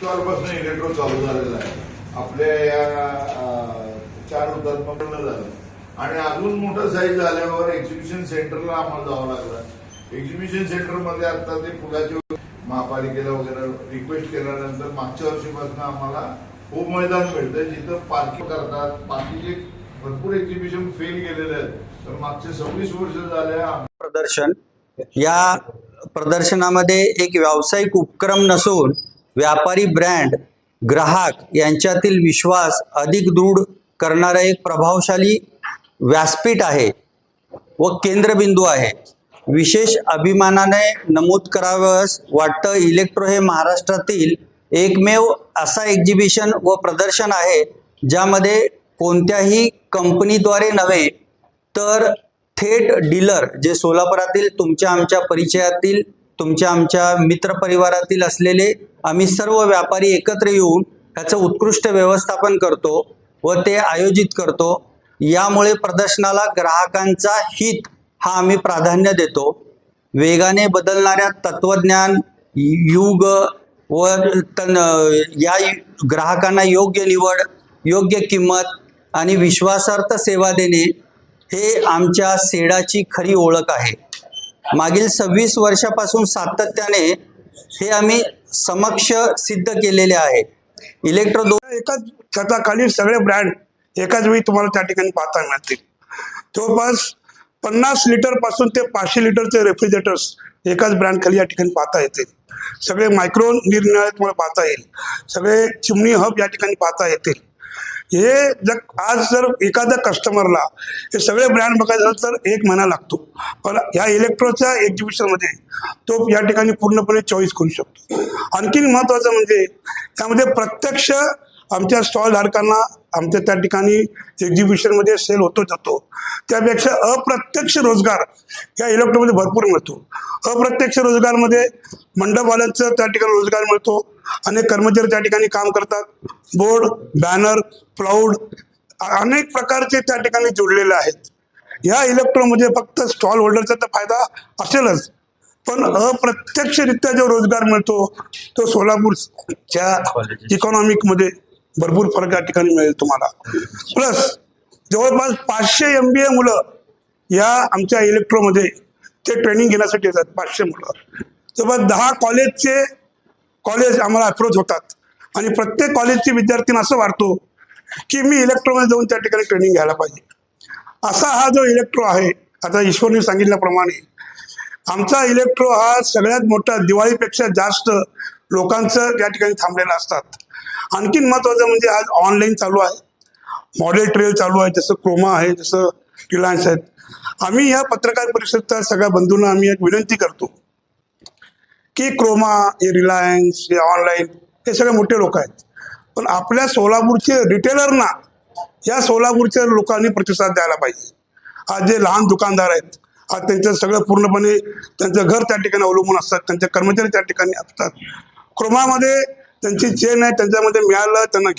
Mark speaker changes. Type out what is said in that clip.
Speaker 1: पासून इलेक्ट्रो चालू झालेला आहे. आपल्या या चार हुतात्मा झालं. आणि अजून मोठं साईज झाल्यावर एक्झिबिशन सेंटरला आम्हाला जावं लागलं. एक्झिबिशन सेंटरमध्ये आता ते पुलाचे महापालिकेला वगैरे रिक्वेस्ट केल्यानंतर मागच्या वर्षीपासून आम्हाला खूप मैदान मिळतं जिथं पार्किंग करतात. बाकीचे भरपूर एक्झिबिशन फेल गेलेले आहेत तर मागचे सव्वीस वर्ष झाले
Speaker 2: प्रदर्शन. या प्रदर्शनामध्ये एक व्यावसायिक उपक्रम नसून व्यापारी ब्रँड ग्राहक यांच्यातील विश्वास अधिक दृढ करणारा एक प्रभावशाली व्यासपीठ आहे व केंद्रबिंदू आहे. विशेष अभिमानाने नमूद करावंस वाटतं इलेक्ट्रो हे महाराष्ट्रातील एकमेव असा एक्झिबिशन व प्रदर्शन आहे ज्यामध्ये कोणत्याही कंपनीद्वारे नव्हे तर थेट डीलर जे सोलापुरातील तुमच्या आमच्या परिचयातील तुमच्या आमच्या मित्रपरिवारातील असलेले आम्ही सर्व व्यापारी एकत्र येऊन ह्याचं उत्कृष्ट व्यवस्थापन करतो व ते आयोजित करतो. यामुळे प्रदर्शनाला ग्राहकांचा हित हा आम्ही प्राधान्य देतो. वेगाने बदलणाऱ्या तत्वज्ञान युग व तन या ग्राहकांना योग्य निवड योग्य किंमत आणि विश्वासार्थ सेवा देणे हे आमच्या सेडाची खरी ओळख आहे. मागील सव्वीस वर्षापासून सातत्याने हे आम्ही समक्ष सिद्ध केलेले आहे. इलेक्ट्रो दो
Speaker 3: एकाच छताखाली सगळे ब्रँड एकाच वेळी तुम्हाला त्या ठिकाणी पाहता मिळतील. जवळपास पन्नास लिटरपासून ते पाचशे लिटरचे रेफ्रिजरेटर्स एकाच ब्रँड खाली या ठिकाणी पाहता येतील. सगळे मायक्रो निरनिराळे तुम्हाला पाहता येईल. सगळे चिमणी हब या ठिकाणी पाहता येतील. हे जर आज जर एखाद्या कस्टमरला हे सगळे ब्रँड बघायचं झालं तर एक महिना लागतो. पण ह्या इलेक्ट्रोच्या एक्झिबिशनमध्ये तो या ठिकाणी पूर्णपणे चॉईस करू शकतो. आणखीन महत्त्वाचं म्हणजे त्यामध्ये प्रत्यक्ष आमच्या स्टॉलधारकांना आमच्या त्या ठिकाणी एक्झिबिशनमध्ये सेल होतो जातो. त्यापेक्षा अप्रत्यक्ष रोजगार या इलेक्ट्रोमध्ये भरपूर मिळतो. अप्रत्यक्ष रोजगारमध्ये मंडपवाल्यांचं त्या ठिकाणी रोजगार मिळतो. अनेक कर्मचारी त्या ठिकाणी काम करतात. बोर्ड बॅनर प्लाऊड अनेक प्रकारचे त्या ठिकाणी जोडलेले आहेत. या इलेक्ट्रोमध्ये फक्त स्टॉल होल्डरचा तर फायदा असेलच. पण अप्रत्यक्षरित्या जो रोजगार मिळतो तो सोलापूरच्या इकॉनॉमिकमध्ये भरपूर फरक या ठिकाणी मिळेल तुम्हाला. प्लस जवळपास पाचशे एम बी ए मुलं या आमच्या इलेक्ट्रोमध्ये ते ट्रेनिंग घेण्यासाठी येतात पाचशे मुलं. जवळपास दहा कॉलेजचे कॉलेज आम्हाला अप्रोच होतात. आणि प्रत्येक कॉलेजचे विद्यार्थ्यांना असं वाटतो की मी इलेक्ट्रोमध्ये जाऊन त्या ठिकाणी ट्रेनिंग घ्यायला पाहिजे. असा हा जो इलेक्ट्रो आहे आता ईश्वरने सांगितल्याप्रमाणे आमचा इलेक्ट्रो हा सगळ्यात मोठा दिवाळीपेक्षा जास्त लोकांचं या ठिकाणी थांबलेलं असतात. आणखीन महत्त्वाचं म्हणजे आज ऑनलाईन चालू आहे. मॉडेल ट्रेल चालू आहे जसं क्रोमा आहे जसं रिलायन्स आहेत. आम्ही ह्या पत्रकार परिषदेच्या सगळ्या बंधूंना आम्ही एक विनंती करतो. की क्रोमा हे रिलायन्स हे ऑनलाईन हे सगळे मोठे लोक आहेत. पण आपल्या सोलापूरचे रिटेलरना या सोलापूरच्या लोकांनी प्रतिसाद द्यायला पाहिजे. आज जे लहान दुकानदार आहेत आज त्यांचं सगळं पूर्णपणे त्यांचं घर त्या ठिकाणी अवलंबून असतात त्यांचे कर्मचारी त्या ठिकाणी असतात. क्रोमामध्ये त्यांची चेन आहे त्यांच्यामध्ये मिळालं त्यांना